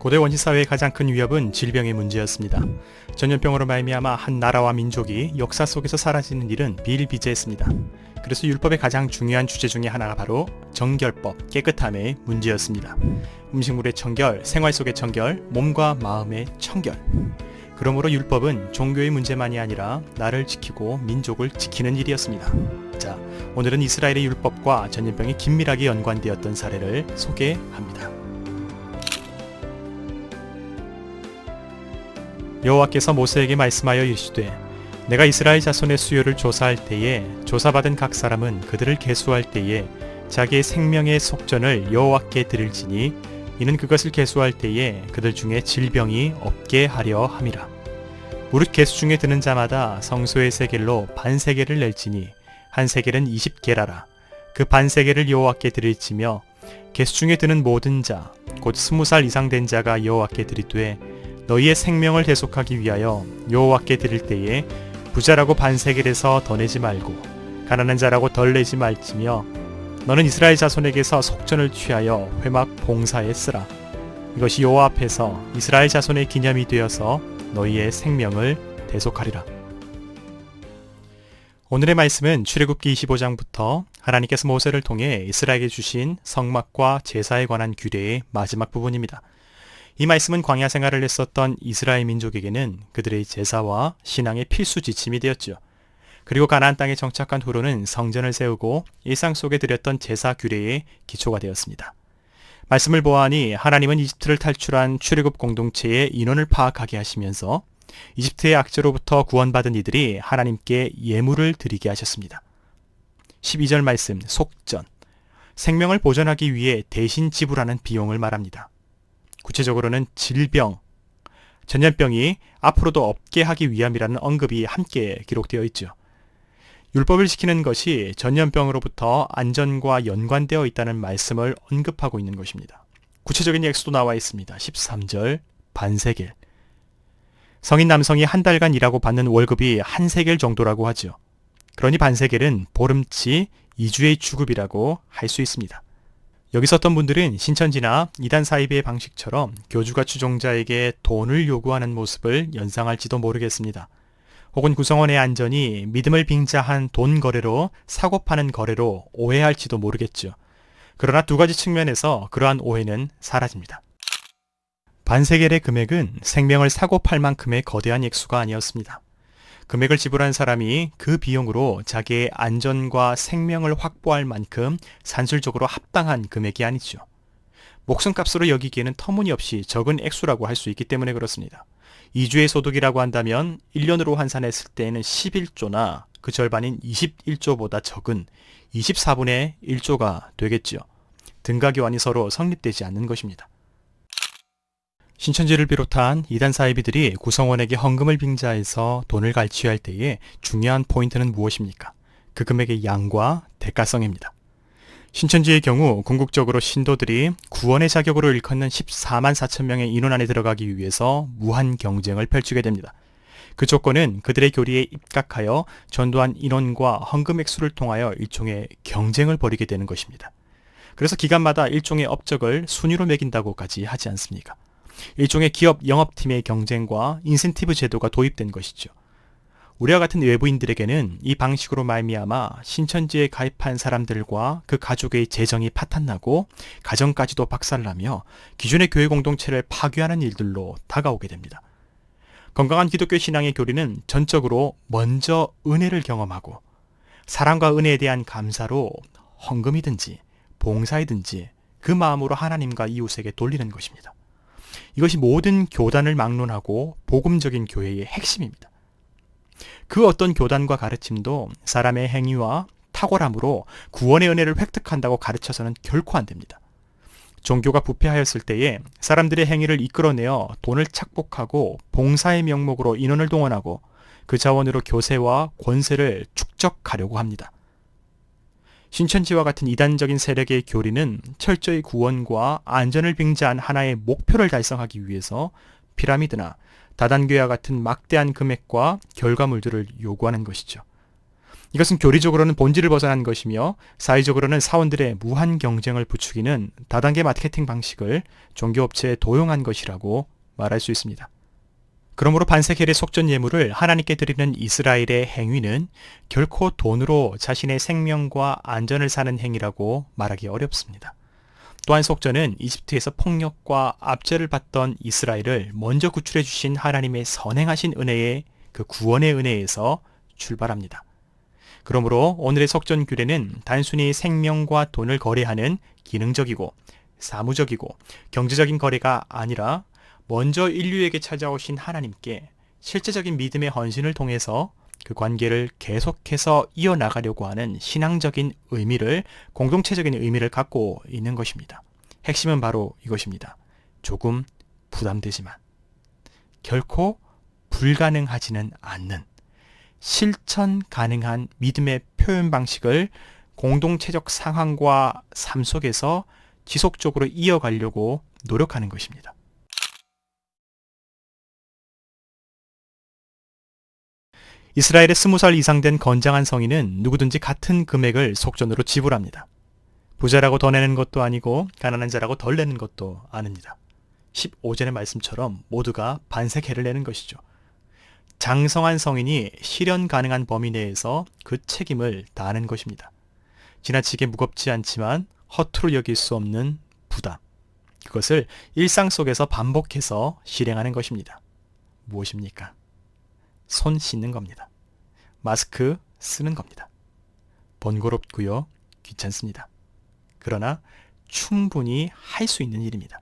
고대 원시 사회의 가장 큰 위협은 질병의 문제였습니다. 전염병으로 말미암아 한 나라와 민족이 역사 속에서 사라지는 일은 비일비재했습니다. 그래서 율법의 가장 중요한 주제 중에 하나가 바로 정결법, 깨끗함의 문제였습니다. 음식물의 청결, 생활 속의 청결, 몸과 마음의 청결. 그러므로 율법은 종교의 문제만이 아니라 나를 지키고 민족을 지키는 일이었습니다. 자, 오늘은 이스라엘의 율법과 전염병이 긴밀하게 연관되었던 사례를 소개합니다. 여호와께서 모세에게 말씀하여 이르시되 내가 이스라엘 자손의 수요를 조사할 때에 조사받은 각 사람은 그들을 계수할 때에 자기의 생명의 속전을 여호와께 드릴지니 이는 그것을 계수할 때에 그들 중에 질병이 없게 하려 함이라. 무릇 계수 중에 드는 자마다 성소의 세겔로 반 세겔을 낼지니 한 세겔은 20게라라. 그 반 세겔을 여호와께 드릴지며 계수 중에 드는 모든 자 곧 스무 살 이상 된 자가 여호와께 드리되 너희의 생명을 대속하기 위하여 여호와께 드릴 때에 부자라고 반세겔에서 더 내지 말고 가난한 자라고 덜 내지 말지며 너는 이스라엘 자손에게서 속전을 취하여 회막 봉사에 쓰라. 이것이 여호와 앞에서 이스라엘 자손의 기념이 되어서 너희의 생명을 대속하리라. 오늘의 말씀은 출애굽기 25장부터 하나님께서 모세를 통해 이스라엘에게 주신 성막과 제사에 관한 규례의 마지막 부분입니다. 이 말씀은 광야 생활을 했었던 이스라엘 민족에게는 그들의 제사와 신앙의 필수 지침이 되었죠. 그리고 가나안 땅에 정착한 후로는 성전을 세우고 일상 속에 드렸던 제사 규례의 기초가 되었습니다. 말씀을 보아하니 하나님은 이집트를 탈출한 출애굽 공동체의 인원을 파악하게 하시면서 이집트의 악재로부터 구원받은 이들이 하나님께 예물을 드리게 하셨습니다. 12절 말씀 속전 생명을 보존하기 위해 대신 지불하는 비용을 말합니다. 구체적으로는 질병, 전염병이 앞으로도 없게 하기 위함이라는 언급이 함께 기록되어 있죠. 율법을 지키는 것이 전염병으로부터 안전과 연관되어 있다는 말씀을 언급하고 있는 것입니다. 구체적인 엑스도 나와 있습니다. 13절 반세겔 성인 남성이 한 달간 일하고 받는 월급이 한 세겔 정도라고 하죠. 그러니 반세겔은 보름치 2주의 주급이라고 할 수 있습니다. 여기 섰던 분들은 신천지나 이단 사이비의 방식처럼 교주가 추종자에게 돈을 요구하는 모습을 연상할지도 모르겠습니다. 혹은 구성원의 안전이 믿음을 빙자한 돈 거래로 사고 파는 거래로 오해할지도 모르겠죠. 그러나 두 가지 측면에서 그러한 오해는 사라집니다. 반세겔의 금액은 생명을 사고 팔 만큼의 거대한 액수가 아니었습니다. 금액을 지불한 사람이 그 비용으로 자기의 안전과 생명을 확보할 만큼 산술적으로 합당한 금액이 아니죠. 목숨값으로 여기기에는 터무니없이 적은 액수라고 할 수 있기 때문에 그렇습니다. 2주의 소득이라고 한다면 1년으로 환산했을 때에는 11조나 그 절반인 21조보다 적은 24분의 1조가 되겠지요. 등가 교환이 서로 성립되지 않는 것입니다. 신천지를 비롯한 이단 사이비들이 구성원에게 헌금을 빙자해서 돈을 갈취할 때에 중요한 포인트는 무엇입니까? 그 금액의 양과 대가성입니다. 신천지의 경우 궁극적으로 신도들이 구원의 자격으로 일컫는 14만 4천 명의 인원 안에 들어가기 위해서 무한 경쟁을 펼치게 됩니다. 그 조건은 그들의 교리에 입각하여 전도한 인원과 헌금 액수를 통하여 일종의 경쟁을 벌이게 되는 것입니다. 그래서 기간마다 일종의 업적을 순위로 매긴다고까지 하지 않습니까? 일종의 기업 영업팀의 경쟁과 인센티브 제도가 도입된 것이죠. 우리와 같은 외부인들에게는 이 방식으로 말미암아 신천지에 가입한 사람들과 그 가족의 재정이 파탄나고 가정까지도 박살나며 기존의 교회 공동체를 파괴하는 일들로 다가오게 됩니다. 건강한 기독교 신앙의 교리는 전적으로 먼저 은혜를 경험하고 사랑과 은혜에 대한 감사로 헌금이든지 봉사이든지 그 마음으로 하나님과 이웃에게 돌리는 것입니다. 이것이 모든 교단을 막론하고 복음적인 교회의 핵심입니다. 그 어떤 교단과 가르침도 사람의 행위와 탁월함으로 구원의 은혜를 획득한다고 가르쳐서는 결코 안 됩니다. 종교가 부패하였을 때에 사람들의 행위를 이끌어내어 돈을 착복하고 봉사의 명목으로 인원을 동원하고 그 자원으로 교세와 권세를 축적하려고 합니다. 신천지와 같은 이단적인 세력의 교리는 철저히 구원과 안전을 빙자한 하나의 목표를 달성하기 위해서 피라미드나 다단교와 같은 막대한 금액과 결과물들을 요구하는 것이죠. 이것은 교리적으로는 본질을 벗어난 것이며 사회적으로는 사원들의 무한 경쟁을 부추기는 다단계 마케팅 방식을 종교업체에 도용한 것이라고 말할 수 있습니다. 그러므로 반세겔의 속전 예물을 하나님께 드리는 이스라엘의 행위는 결코 돈으로 자신의 생명과 안전을 사는 행위라고 말하기 어렵습니다. 또한 속전은 이집트에서 폭력과 압제를 받던 이스라엘을 먼저 구출해 주신 하나님의 선행하신 은혜의 그 구원의 은혜에서 출발합니다. 그러므로 오늘의 속전 규례는 단순히 생명과 돈을 거래하는 기능적이고 사무적이고 경제적인 거래가 아니라 먼저 인류에게 찾아오신 하나님께 실제적인 믿음의 헌신을 통해서 그 관계를 계속해서 이어나가려고 하는 신앙적인 의미를, 공동체적인 의미를 갖고 있는 것입니다. 핵심은 바로 이것입니다. 조금 부담되지만 결코 불가능하지는 않는 실천 가능한 믿음의 표현 방식을 공동체적 상황과 삶 속에서 지속적으로 이어가려고 노력하는 것입니다. 이스라엘의 스무 살 이상 된 건장한 성인은 누구든지 같은 금액을 속전으로 지불합니다. 부자라고 더 내는 것도 아니고 가난한 자라고 덜 내는 것도 아닙니다. 15절의 말씀처럼 모두가 반세개를 내는 것이죠. 장성한 성인이 실현 가능한 범위 내에서 그 책임을 다하는 것입니다. 지나치게 무겁지 않지만 허투루 여길 수 없는 부담. 그것을 일상 속에서 반복해서 실행하는 것입니다. 무엇입니까? 손 씻는 겁니다. 마스크 쓰는 겁니다. 번거롭고요. 귀찮습니다. 그러나 충분히 할 수 있는 일입니다.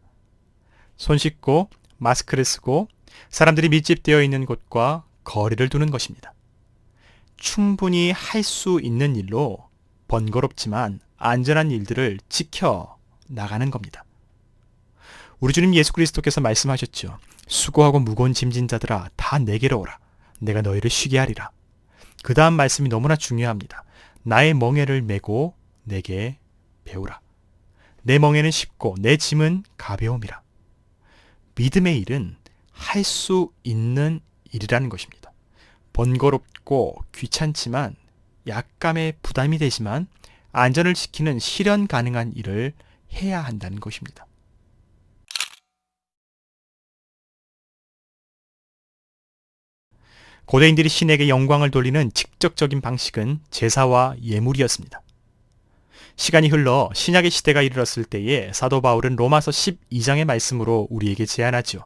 손 씻고 마스크를 쓰고 사람들이 밀집되어 있는 곳과 거리를 두는 것입니다. 충분히 할 수 있는 일로 번거롭지만 안전한 일들을 지켜 나가는 겁니다. 우리 주님 예수 그리스도께서 말씀하셨죠. 수고하고 무거운 짐진 자들아 다 내게로 오라. 내가 너희를 쉬게 하리라. 그 다음 말씀이 너무나 중요합니다. 나의 멍에를 메고 내게 배우라. 내 멍에는 쉽고 내 짐은 가벼움이라. 믿음의 일은 할 수 있는 일이라는 것입니다. 번거롭고 귀찮지만 약간의 부담이 되지만 안전을 지키는 실현 가능한 일을 해야 한다는 것입니다. 고대인들이 신에게 영광을 돌리는 직접적인 방식은 제사와 예물이었습니다. 시간이 흘러 신약의 시대가 이르렀을 때에 사도 바울은 로마서 12장의 말씀으로 우리에게 제안하죠.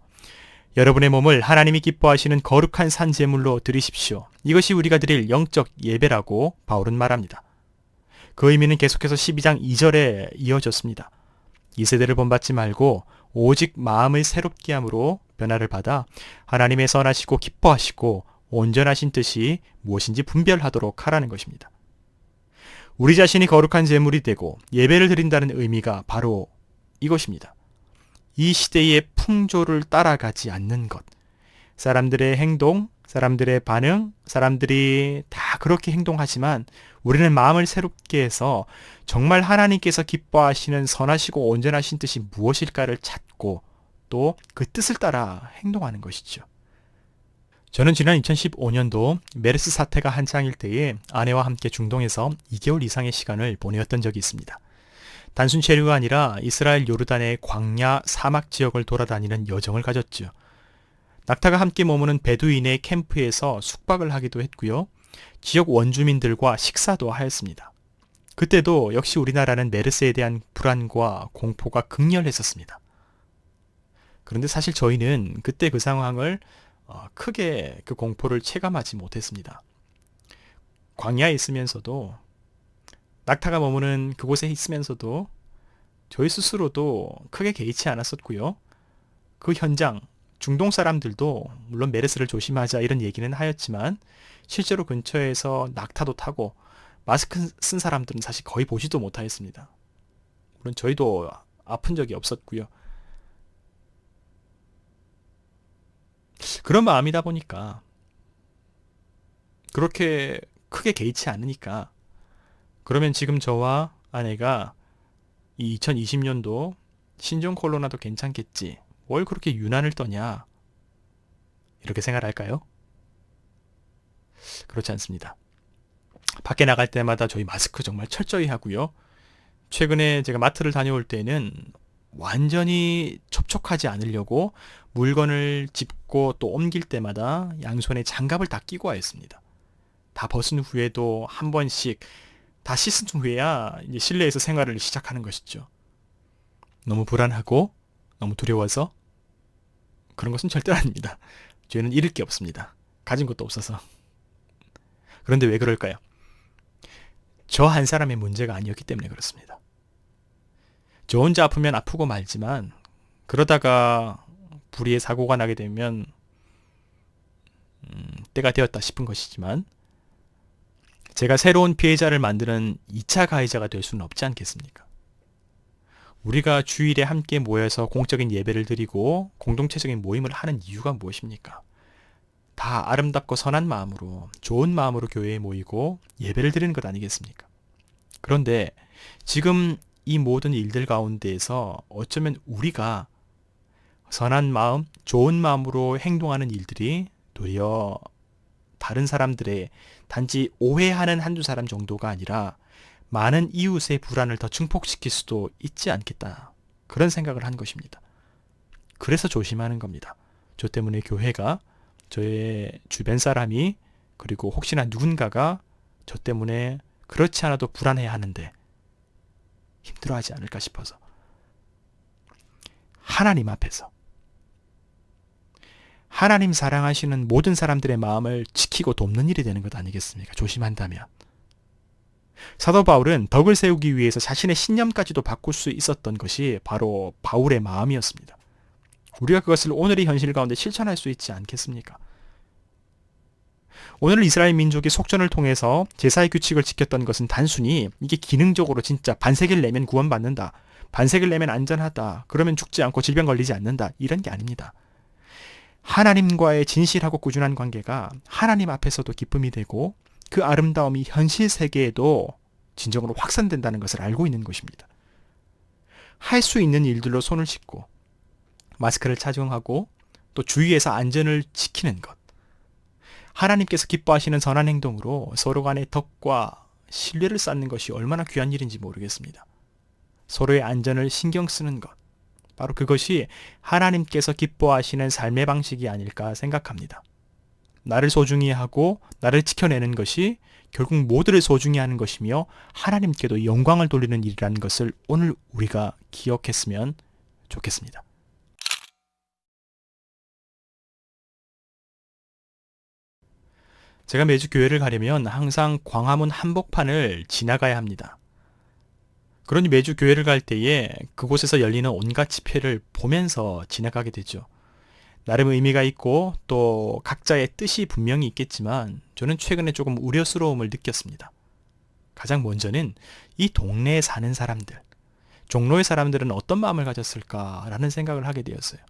여러분의 몸을 하나님이 기뻐하시는 거룩한 산 제물로 드리십시오. 이것이 우리가 드릴 영적 예배라고 바울은 말합니다. 그 의미는 계속해서 12장 2절에 이어졌습니다. 이 세대를 본받지 말고 오직 마음을 새롭게 함으로 변화를 받아 하나님의 선하시고 기뻐하시고 온전하신 뜻이 무엇인지 분별하도록 하라는 것입니다. 우리 자신이 거룩한 제물이 되고 예배를 드린다는 의미가 바로 이것입니다. 이 시대의 풍조를 따라가지 않는 것. 사람들의 행동, 사람들의 반응, 사람들이 다 그렇게 행동하지만 우리는 마음을 새롭게 해서 정말 하나님께서 기뻐하시는 선하시고 온전하신 뜻이 무엇일까를 찾고 또 그 뜻을 따라 행동하는 것이죠. 저는 지난 2015년도 메르스 사태가 한창일 때에 아내와 함께 중동에서 2개월 이상의 시간을 보내었던 적이 있습니다. 단순 체류가 아니라 이스라엘 요르단의 광야 사막 지역을 돌아다니는 여정을 가졌죠. 낙타가 함께 머무는 베두인의 캠프에서 숙박을 하기도 했고요. 지역 원주민들과 식사도 하였습니다. 그때도 역시 우리나라는 메르스에 대한 불안과 공포가 극렬했었습니다. 그런데 사실 저희는 그때 그 상황을 어, 크게 그 공포를 체감하지 못했습니다. 광야에 있으면서도 낙타가 머무는 그곳에 있으면서도 저희 스스로도 크게 개의치 않았었고요. 그 현장 중동 사람들도 물론 메르스를 조심하자 이런 얘기는 하였지만 실제로 근처에서 낙타도 타고 마스크 쓴 사람들은 사실 거의 보지도 못하였습니다. 물론 저희도 아픈 적이 없었고요. 그런 마음이다 보니까 그렇게 크게 개의치 않으니까 그러면 지금 저와 아내가 이 2020년도 신종 코로나도 괜찮겠지. 뭘 그렇게 유난을 떠냐. 이렇게 생각할까요? 그렇지 않습니다. 밖에 나갈 때마다 저희 마스크 정말 철저히 하고요. 최근에 제가 마트를 다녀올 때는 완전히 접촉하지 않으려고 물건을 짚고 또 옮길 때마다 양손에 장갑을 다 끼고 와 있습니다. 다 벗은 후에도 한 번씩 다 씻은 후에야 실내에서 생활을 시작하는 것이죠. 너무 불안하고 너무 두려워서 그런 것은 절대 아닙니다. 죄는 잃을 게 없습니다. 가진 것도 없어서. 그런데 왜 그럴까요? 저 한 사람의 문제가 아니었기 때문에 그렇습니다. 저 혼자 아프면 아프고 말지만 그러다가 불의의 사고가 나게 되면 음, 때가 되었다 싶은 것이지만 제가 새로운 피해자를 만드는 2차 가해자가 될 수는 없지 않겠습니까? 우리가 주일에 함께 모여서 공적인 예배를 드리고 공동체적인 모임을 하는 이유가 무엇입니까? 다 아름답고 선한 마음으로 좋은 마음으로 교회에 모이고 예배를 드리는 것 아니겠습니까? 그런데 지금 이 모든 일들 가운데에서 어쩌면 우리가 선한 마음, 좋은 마음으로 행동하는 일들이 도리어 다른 사람들의 단지 오해하는 한두 사람 정도가 아니라 많은 이웃의 불안을 더 증폭시킬 수도 있지 않겠다. 그런 생각을 한 것입니다. 그래서 조심하는 겁니다. 저 때문에 교회가 저의 주변 사람이 그리고 혹시나 누군가가 저 때문에 그렇지 않아도 불안해 하는데 힘들어하지 않을까 싶어서 하나님 앞에서 하나님 사랑하시는 모든 사람들의 마음을 지키고 돕는 일이 되는 것 아니겠습니까? 조심한다면. 사도 바울은 덕을 세우기 위해서 자신의 신념까지도 바꿀 수 있었던 것이 바로 바울의 마음이었습니다. 우리가 그것을 오늘의 현실 가운데 실천할 수 있지 않겠습니까? 오늘 이스라엘 민족이 속전을 통해서 제사의 규칙을 지켰던 것은 단순히 이게 기능적으로 진짜 반세기를 내면 구원받는다. 반세기를 내면 안전하다. 그러면 죽지 않고 질병 걸리지 않는다. 이런 게 아닙니다. 하나님과의 진실하고 꾸준한 관계가 하나님 앞에서도 기쁨이 되고 그 아름다움이 현실 세계에도 진정으로 확산된다는 것을 알고 있는 것입니다. 할 수 있는 일들로 손을 씻고 마스크를 착용하고 또 주위에서 안전을 지키는 것. 하나님께서 기뻐하시는 선한 행동으로 서로 간의 덕과 신뢰를 쌓는 것이 얼마나 귀한 일인지 모르겠습니다. 서로의 안전을 신경 쓰는 것. 바로 그것이 하나님께서 기뻐하시는 삶의 방식이 아닐까 생각합니다. 나를 소중히 하고 나를 지켜내는 것이 결국 모두를 소중히 하는 것이며 하나님께도 영광을 돌리는 일이라는 것을 오늘 우리가 기억했으면 좋겠습니다. 제가 매주 교회를 가려면 항상 광화문 한복판을 지나가야 합니다. 그러니 매주 교회를 갈 때에 그곳에서 열리는 온갖 집회를 보면서 지나가게 되죠. 나름 의미가 있고 또 각자의 뜻이 분명히 있겠지만 저는 최근에 조금 우려스러움을 느꼈습니다. 가장 먼저는 이 동네에 사는 사람들, 종로의 사람들은 어떤 마음을 가졌을까라는 생각을 하게 되었어요.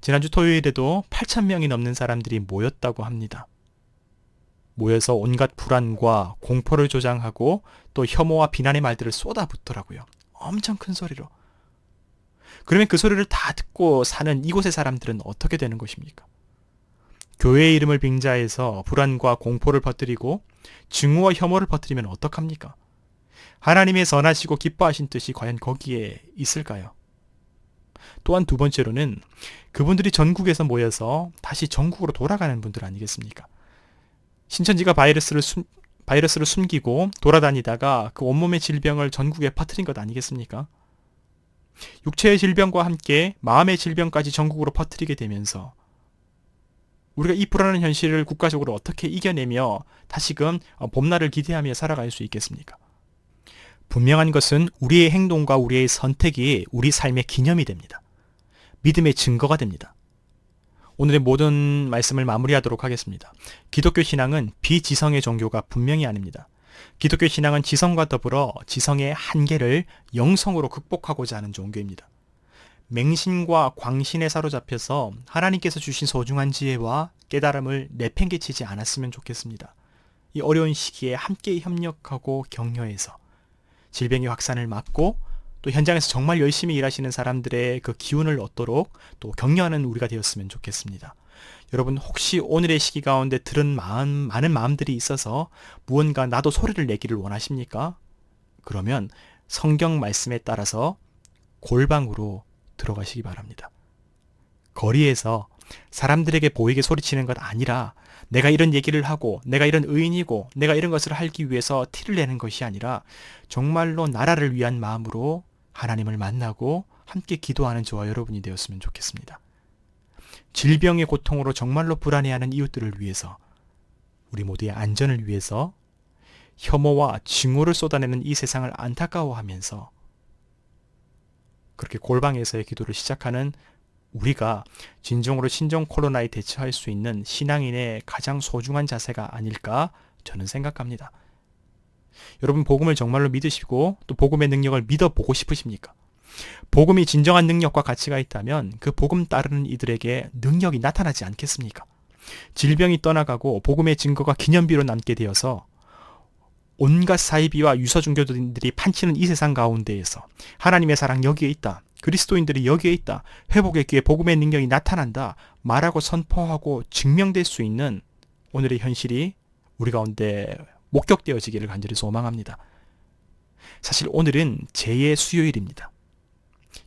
지난주 토요일에도 8,000명이 넘는 사람들이 모였다고 합니다. 모여서 온갖 불안과 공포를 조장하고 또 혐오와 비난의 말들을 쏟아붓더라고요. 엄청 큰 소리로. 그러면 그 소리를 다 듣고 사는 이곳의 사람들은 어떻게 되는 것입니까? 교회의 이름을 빙자해서 불안과 공포를 퍼뜨리고 증오와 혐오를 퍼뜨리면 어떡합니까? 하나님의 선하시고 기뻐하신 뜻이 과연 거기에 있을까요? 또한 두 번째로는 그분들이 전국에서 모여서 다시 전국으로 돌아가는 분들 아니겠습니까? 신천지가 바이러스를 숨, 바이러스를 숨기고 돌아다니다가 그 온몸의 질병을 전국에 퍼뜨린 것 아니겠습니까? 육체의 질병과 함께 마음의 질병까지 전국으로 퍼뜨리게 되면서 우리가 이 불안한 현실을 국가적으로 어떻게 이겨내며 다시금 봄날을 기대하며 살아갈 수 있겠습니까? 분명한 것은 우리의 행동과 우리의 선택이 우리 삶의 기념이 됩니다. 믿음의 증거가 됩니다. 오늘의 모든 말씀을 마무리하도록 하겠습니다. 기독교 신앙은 비지성의 종교가 분명히 아닙니다. 기독교 신앙은 지성과 더불어 지성의 한계를 영성으로 극복하고자 하는 종교입니다. 맹신과 광신에 사로잡혀서 하나님께서 주신 소중한 지혜와 깨달음을 내팽개치지 않았으면 좋겠습니다. 이 어려운 시기에 함께 협력하고 격려해서 질병의 확산을 막고 또 현장에서 정말 열심히 일하시는 사람들의 그 기운을 얻도록 또 격려하는 우리가 되었으면 좋겠습니다. 여러분 혹시 오늘의 시기 가운데 들은 마음, 많은 마음들이 있어서 무언가 나도 소리를 내기를 원하십니까? 그러면 성경 말씀에 따라서 골방으로 들어가시기 바랍니다. 거리에서 사람들에게 보이게 소리치는 것 아니라 내가 이런 얘기를 하고 내가 이런 의인이고 내가 이런 것을 하기 위해서 티를 내는 것이 아니라 정말로 나라를 위한 마음으로 하나님을 만나고 함께 기도하는 저와 여러분이 되었으면 좋겠습니다. 질병의 고통으로 정말로 불안해하는 이웃들을 위해서 우리 모두의 안전을 위해서 혐오와 증오를 쏟아내는 이 세상을 안타까워하면서 그렇게 골방에서의 기도를 시작하는 우리가 진정으로 신종 코로나에 대처할 수 있는 신앙인의 가장 소중한 자세가 아닐까 저는 생각합니다. 여러분 복음을 정말로 믿으시고 또 복음의 능력을 믿어보고 싶으십니까? 복음이 진정한 능력과 가치가 있다면 그 복음 따르는 이들에게 능력이 나타나지 않겠습니까? 질병이 떠나가고 복음의 증거가 기념비로 남게 되어서 온갖 사이비와 유서 종교들이 판치는 이 세상 가운데에서 하나님의 사랑 여기에 있다. 그리스도인들이 여기에 있다. 회복의 기회 복음의 능력이 나타난다. 말하고 선포하고 증명될 수 있는 오늘의 현실이 우리 가운데 목격되어지기를 간절히 소망합니다. 사실 오늘은 제의 수요일입니다.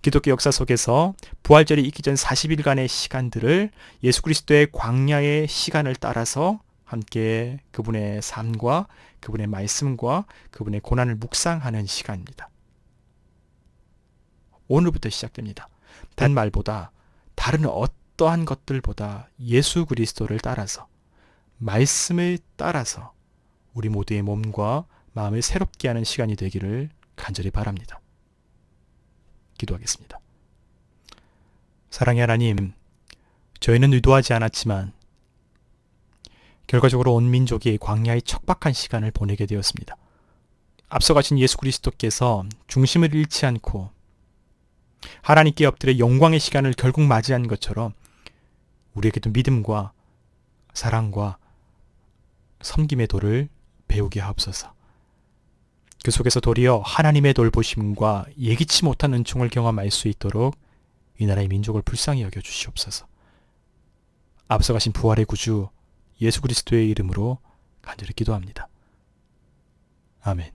기독교 역사 속에서 부활절이 있기 전 40일간의 시간들을 예수 그리스도의 광야의 시간을 따라서 함께 그분의 삶과 그분의 말씀과 그분의 고난을 묵상하는 시간입니다. 오늘부터 시작됩니다. 단 말보다 다른 어떠한 것들보다 예수 그리스도를 따라서 말씀을 따라서 우리 모두의 몸과 마음을 새롭게 하는 시간이 되기를 간절히 바랍니다. 기도하겠습니다. 사랑의 하나님, 저희는 의도하지 않았지만 결과적으로 온 민족이 광야의 척박한 시간을 보내게 되었습니다. 앞서 가신 예수 그리스도께서 중심을 잃지 않고 하나님께 엎드려 영광의 시간을 결국 맞이한 것처럼 우리에게도 믿음과 사랑과 섬김의 도를 배우게 하옵소서. 그 속에서 도리어 하나님의 돌보심과 예기치 못한 은총을 경험할 수 있도록 이 나라의 민족을 불쌍히 여겨 주시옵소서. 앞서가신 부활의 구주 예수 그리스도의 이름으로 간절히 기도합니다. 아멘.